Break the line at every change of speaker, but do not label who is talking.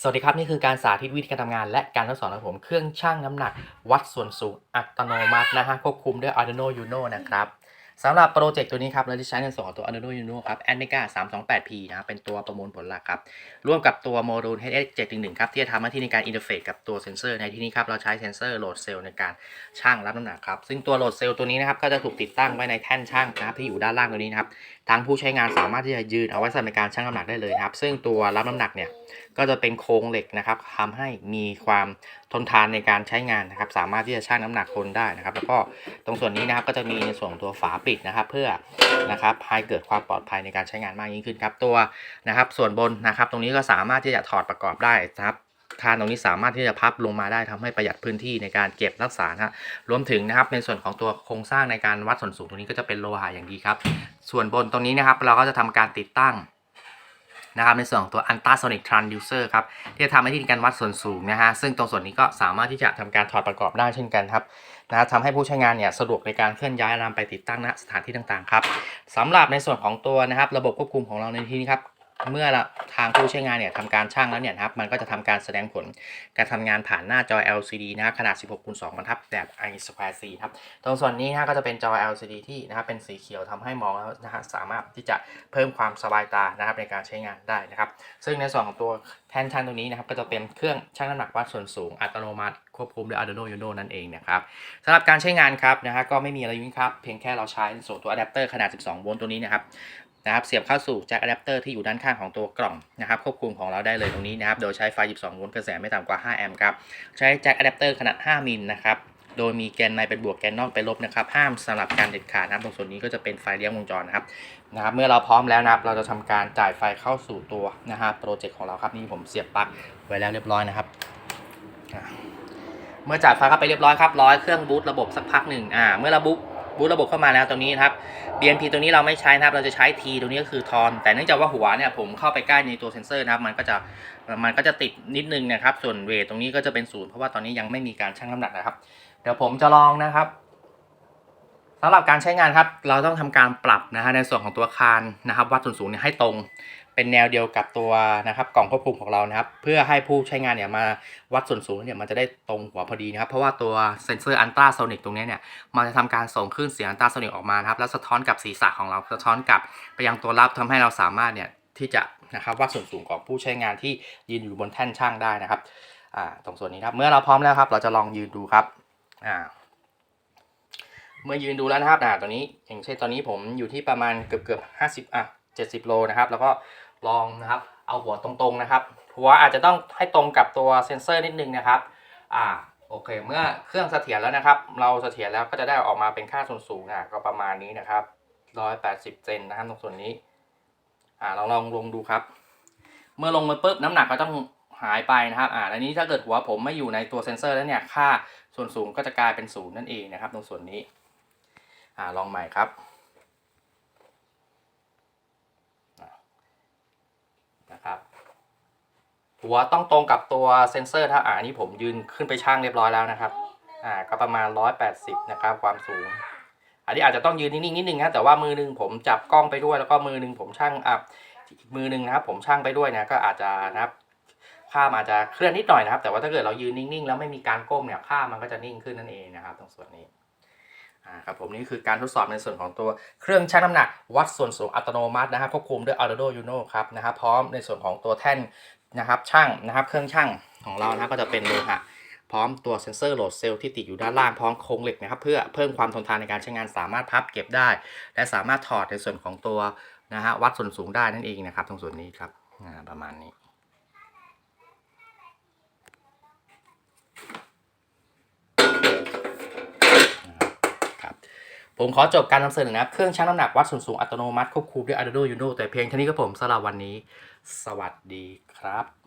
สวัสดีครับ นี่คือการสาธิตวิธีการทำงานและการทดสอบของผมเครื่องชั่งน้ำหนัก วัดส่วนสูงอัตโนมัตินะฮะควบคุมด้วย Arduino Uno นะครับ สำหรับโปรเจกต์ตัวนี้ครับเราจะใช้ในส่วนของตัว Arduino Uno ครับ Amiga 328P นะครับเป็นตัวประมวลผลหลักครับ ร่วมกับตัวโมดูล HX711 ครับ ที่จะทำหน้าที่ในการอินเทอร์เฟซกับตัวเซนเซอร์ ในที่นี้ครับ เราใช้เซนเซอร์โหลดเซลล์ในการชั่งรับน้ำหนักครับ ซึ่งตัวโหลดเซลล์ตัวนี้นะครับ ก็จะถูกติดตั้งไว้ในแท่นชั่งนะครับที่อยู่ด้านล่างตัวนี้นะครับทางผู้ใช้งานสามารถที่จะยืนเอาไว้สำหรับในการชั่งน้ำหนักได้เลยครับซึ่งตัวรับน้ำหนักเนี่ยก็จะเป็นโครงเหล็กนะครับทำให้มีความทนทานในการใช้งานนะครับสามารถที่จะชั่งน้ำหนักคนได้นะครับแล้วก็ตรงส่วนนี้นะครับก็จะมีในส่วนตัวฝาปิดนะครับ เพื่อนะครับให้เกิดความปลอดภัยในการใช้งานมากยิ่งขึ้นครับตัวนะครับ ส่วนบนนะครับ ตรงนี้ก็สามารถที่จะถอดประกอบได้ครับคานตรงนี้สามารถที่จะพับลงมาได้ทำให้ประหยัดพื้นที่ในการเก็บรักษานะฮะรวมถึงนะครับในส่วนของตัวโครงสร้างในการวัดส่วนสูงตรงนี้ก็จะเป็นโลหะอย่างดีครับ ส่วนบนตรงนี้นะครับเราก็จะทำการติดตั้ง นะครับในส่วนของตัว ultrasonic transducer ครับที่จะทำหน้าที่ในการวัดส่วนสูงนะฮะซึ่งตรงส่วนนี้ก็สามารถที่จะทำการถอดประกอบได้เช่นกันครับนะครับทำให้ผู้ใช้งานเนี่ยสะดวกในการเคลื่อนย้ายนำไปติดตั้งณสถานที่ต่างๆครับสำหรับในส่วนของตัวนะครับระบบควบคุมของเราในที่นี้ครับ เมื่อทางผู้ใช้งานเนี่ยทำการช่างแล้วเนี่ยครับมันก็จะทำการแสดงผลการทำงานผ่านหน้าจอ LCD นะขนาด 16คูณ2บรรทัดแบบ i square c ครับตรงส่วนนี้นะก็จะเป็นจอ LCD ที่นะครับเป็นสีเขียวทำให้มองแล้วนะฮะสามารถที่จะเพิ่มความสบายตานะครับในการใช้งานได้นะครับ ซึ่งในส่วนของตัวแท่นชั่งตรงนี้นะครับก็จะเป็นเครื่องชั่งน้ำหนักวัดส่วนสูงอัตโนมัติควบคุมด้วย Arduino Uno นั่นเองนะครับสำหรับการใช้งานครับนะฮะก็ไม่มีอะไรยุ่งครับเพียงแค่เราใช้ส่วนตัวอะแดปเตอร์ขนาด 12 โวลต์ตัวนี้นะครับ นะครับเสียบเข้าสู่แจ็คอะแดปเตอร์ที่อยู่ด้านข้างของตัวกล่องนะครับควบคุมของเราได้เลยตรงนี้นะครับโดยใช้ไฟ 12 โวลต์กระแสไม่ต่ำกว่า 5 แอมป์ครับใช้แจ็คอะแดปเตอร์ขนาด 5 มิลนะครับโดยมีแกนในเป็นบวกแกนนอกเป็นลบนะครับห้ามสำหรับการเด็ดขาดนะครับตรงส่วนนี้ก็จะเป็นไฟเลี้ยงวงจรนะครับนะครับเมื่อเราพร้อมแล้วนะครับเราจะทำการจ่ายไฟเข้าสู่ตัวนะฮะโปรเจกต์ของเราครับนี่ผมเสียบปลั๊กไว้แล้วเรียบร้อยนะครับเมื่อจ่ายไฟเข้าไปเรียบร้อยครับร้อยเครื่องบูตระบบสักพักหนึ่งอ่าเมื่อราบูต บูตระบบเข้ามาแล้วตรงนี้นะครับ BNP ตัวนี้เราไม่ใช้นะครับ เราจะใช้ T ตรงนี้ก็คือทอน แต่เนื่องจากว่าหัวเนี่ยผมเข้าไปใกล้ในตัวเซนเซอร์นะครับ มันก็จะมันก็จะติดนิดนึงนะครับ ส่วนเวทตรงนี้ก็จะเป็นศูนย์เพราะว่าตอนนี้ยังไม่มีการชั่งน้ำหนักนะครับ เดี๋ยวผมจะลองนะครับสำหรับการใช้งานครับ เราต้องทำการปรับนะฮะในส่วนของตัวคานนะครับ วัดส่วนสูงเนี่ยให้ตรง เป็นแนวเดียวกับตัวนะครับกล่องควบคุมของเรานะครับ เพื่อให้ผู้ใช้งานเนี่ยมาวัดส่วนสูงเนี่ยมันจะได้ตรงหัวพอดีนะครับ เพราะว่าตัวเซนเซอร์อันตราโซนิกตรงนี้เนี่ยมันจะทำการส่งคลื่นเสียงอันตราโซนิกออกมานะครับแล้วสะท้อนกับศีรษะของเราสะท้อนกลับไปยังตัวรับทำให้เราสามารถเนี่ยที่จะนะครับวัดส่วนสูงของผู้ใช้งานที่ยืนอยู่บนแท่นช่างได้นะครับอ่าตรงส่วนนี้ครับเมื่อเราพร้อมแล้วครับ เราจะลองยืนดูครับอ่าเมื่อยืนดูแล้วนะครับอ่าตัวนี้อย่างเช่นตอนนี้ผมอยู่ที่ประมาณเกือบเกือบห้าสิบอะ เจ็ดสิบโลนะครับ แล้วก็ลองนะครับเอาหัวตรงๆนะครับ หัวอาจจะต้องให้ตรงกับตัวเซ็นเซอร์นิดนึงนะครับอ่าโอเค เมื่อเครื่องเสถียรแล้วนะครับ เราเสถียรแล้วก็จะได้ออกมาเป็นค่าส่วนสูงอะก็ประมาณนี้นะครับร้อยแปดสิบเซนนะครับตรงส่วนนี้อ่าลองลองลงดูครับ เมื่อลงมาปุ๊บน้ำหนักก็ต้องหายไปนะครับอ่าอันนี้ถ้าเกิดหัวผมไม่อยู่ในตัวเซ็นเซอร์แล้วเนี่ยค่าส่วนสูงก็จะกลายเป็นศูนย์นั่นเองนะครับ ตรงส่วนนี้อ่าลองใหม่ครับอ่านะครับ หัวต้องตรงกับตัวเซนเซอร์ถ้าอ่านี่ผมยืนขึ้นไปช่างเรียบร้อยแล้วนะครับอ่าก็ประมาณ 180 นะครับความสูง อันนี้อาจจะต้องยืนนิ่งๆนิดนึงนะแต่ว่ามือหนึงผมจับกล้องไปด้วยแล้วก็มือหนึงผมช่างอะอีกมือหนึงนะครับ ผมช่างไปด้วยนะก็อาจจะนะครับค่ามันอาจจะเคลื่อนนิดหน่อยนะครับ แต่ว่าถ้าเกิดเรายืนนิ่งๆ แล้วไม่มีการก้มเนี่ยค่ามันก็จะนิ่งขึ้นนั่นเองนะครับ ตรงส่วนนี้อ่าครับผมนี่คือการทดสอบในส่วนของตัวเครื่องชั่งน้ำหนัก วัดส่วนสูงอัตโนมัตินะครับควบคุมด้วย Arduino Uno ครับนะครับพร้อมในส่วนของตัวแท่น นะครับช่างนะครับเครื่องช่างของเรานะก็จะเป็นโลหะพร้อมตัวเซนเซอร์โหลดเซลล์ที่ติดอยู่ด้านล่างพร้อมโครงเหล็กนะครับเพื่อเพิ่มความทนทานในการใช้งานสามารถพับเก็บได้ และสามารถถอดในส่วนของตัวนะฮะวัดส่วนสูงได้นั่นเองนะครับตรงส่วนนี้ครับอ่าประมาณนี้ ครับ ผมขอจบการนำเสนอนะครับเครื่องชั่งน้ำหนักวัดส่วนสูงอัตโนมัติควบคุมด้วย Arduino Uno แต่เพียงเท่านี้ก็ผมสำหรับวันนี้ สวัสดีครับ